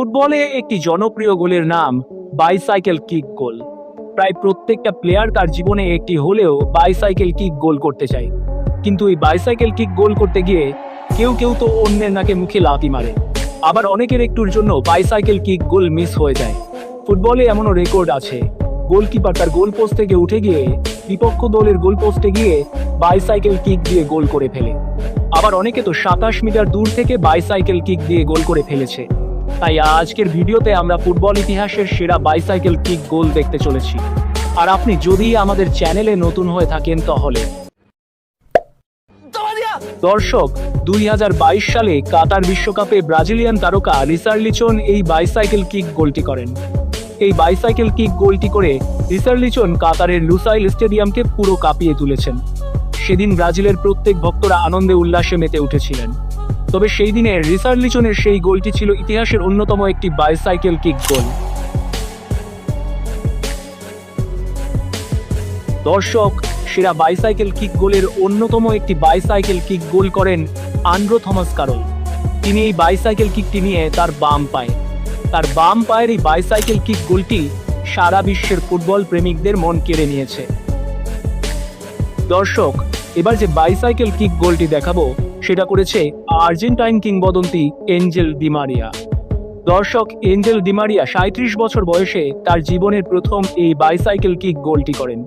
ফুটবলে একটি জনপ্রিয় গোলের নাম বাইসাইকেল কিক গোল। প্রায় প্রত্যেকটা প্লেয়ার তার জীবনে একটি হলেও বাইসাইকেল কিক গোল করতে চায়। কিন্তু এই বাইসাইকেল কিক গোল করতে গিয়ে কেউ কেউ তো অন্যের নাকে মুখে লাথি মারে। আবার অনেকের একটুর জন্য বাইসাইকেল কিক গোল মিস হয়ে যায়। ফুটবলে এমনও রেকর্ড আছে। গোলকিপার তার গোল পোস্ট থেকে উঠে গিয়ে বিপক্ষ দলের গোল পোস্টে গিয়ে বাইসাইকেল কিক দিয়ে গোল করে ফেলে। আবার অনেকে তো সাতাশ মিটার দূর থেকে বাইসাইকেল কিক দিয়ে গোল করে ফেলেছে। তাই আজকের ভিডিওতে আমরা ফুটবল ইতিহাসের সেরা বাইসাইকেল কিক গোল দেখতে চলেছি। আর আপনি যদি আমাদের চ্যানেলে নতুন হয়ে থাকেন তাহলে। দর্শক, দুই সালে কাতার বিশ্বকাপে ব্রাজিলিয়ান তারকা রিসার্লিচন এই বাইসাইকেল কিক গোলটি করেন। এই বাইসাইকেল কিক গোলটি করে রিসার্লিচন কাতারের লুসাইল স্টেডিয়ামকে পুরো কাঁপিয়ে তুলেছেন। সেদিন ব্রাজিলের প্রত্যেক ভক্তরা আনন্দে উল্লাসে মেতে উঠেছিলেন। তবে সেই দিনে রিসার্লিচনের সেই গোলটি ছিল ইতিহাসের অন্যতম একটি বাইসাইকেল কিক গোল। দর্শক, সেরা বাইসাইকেল কিক গোলের অন্যতম একটি বাইসাইকেল কিক গোল করেন আন্ড্রো থমাস কারল। তিনি এই বাইসাইকেল কিকটি নিয়ে তার বাম পায়ে। তার বাম পায়ের এই বাইসাইকেল কিক গোলটি সারা বিশ্বের ফুটবল প্রেমিকদের মন কেড়ে নিয়েছে। দর্শক, এবার যে বাইসাইকেল কিক গোলটি দেখাবো সেটা করেছে আর্জেন্টাইন কিংবদন্তি এঞ্জেল ডিমারিয়া দর্শক, এঞ্জেল ডিমারিয়া সাঁত্রিশ বছর বয়সে তার জীবনের প্রথম এই বাইসাইকেল কিক গোলটি করেন।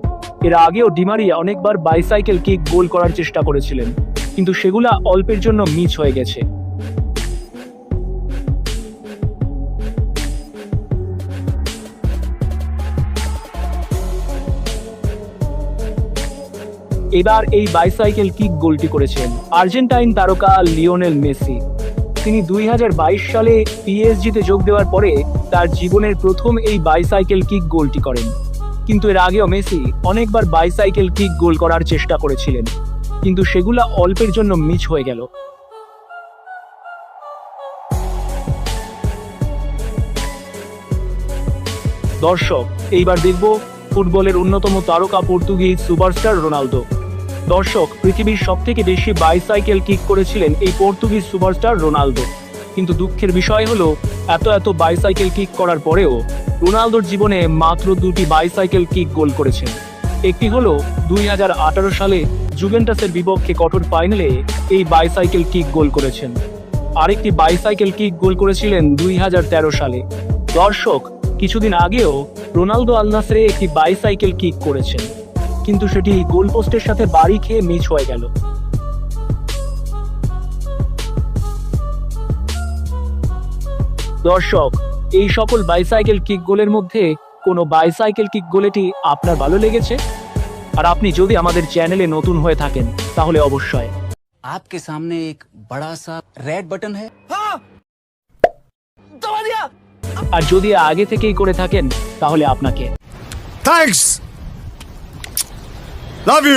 এর আগেও ডিমারিয়া অনেকবার বাইসাইকেল কিক গোল করার চেষ্টা করেছিলেন, কিন্তু সেগুলা অল্পের জন্য মিস হয়ে গেছে। এবার এই বাইসাইকেল কিক গোলটি করেছেন আর্জেন্টাইন তারকা লিওনেল মেসি। তিনি দুই হাজার বাইশ সালে পিএসজিতে যোগ দেওয়ার পরে তার জীবনের প্রথম এই বাইসাইকেল কিক গোলটি করেন। কিন্তু এর আগেও মেসি অনেকবার বাইসাইকেল কিক গোল করার চেষ্টা করেছিলেন। কিন্তু সেগুলা অল্পের জন্য মিস হয়ে গেল। দর্শক, এইবার দেখব ফুটবলের অন্যতম তারকা পর্তুগিজ সুপারস্টার রোনালদো। দর্শক, পৃথিবীর সব থেকে বেশি বাইসাইকেল কিক করেছিলেন এই পর্তুগিজ সুপারস্টার রোনালদো। কিন্তু দুঃখের বিষয় হলো, এত এত বাইসাইকেল কিক করার পরেও রোনালদোর জীবনে মাত্র দুটি বাইসাইকেল কিক গোল করেছেন। একটি হল দুই হাজার আঠারো সালে জুভেন্টাসের বিপক্ষে কঠোর ফাইনালে এই বাইসাইকেল কিক গোল করেছেন। আরেকটি বাইসাইকেল কিক গোল করেছিলেন দুই হাজার তেরো সালে। দর্শক, কিছুদিন আগেও রোনালদো আলনাসরে একটি বাইসাইকেল কিক করেছেন। কিন্তু সেটি গোলপোস্টের সাথে বাড়ি খেয়ে মিস হয়ে গেল দর্শক এই সকল বাইসাইকেল কিক গোলের মধ্যে কোনো বাইসাইকেল কিক গোলেটি আপনার ভালো লেগেছে আর আপনি যদি আমাদের চ্যানেলে নতুন হয়ে থাকেন তাহলে অবশ্যই आपके सामने एक बड़ा सा रेड बटन है আর যদি আগে থেকেই করে থাকেন তাহলে আপনাকে Thanks. Love you.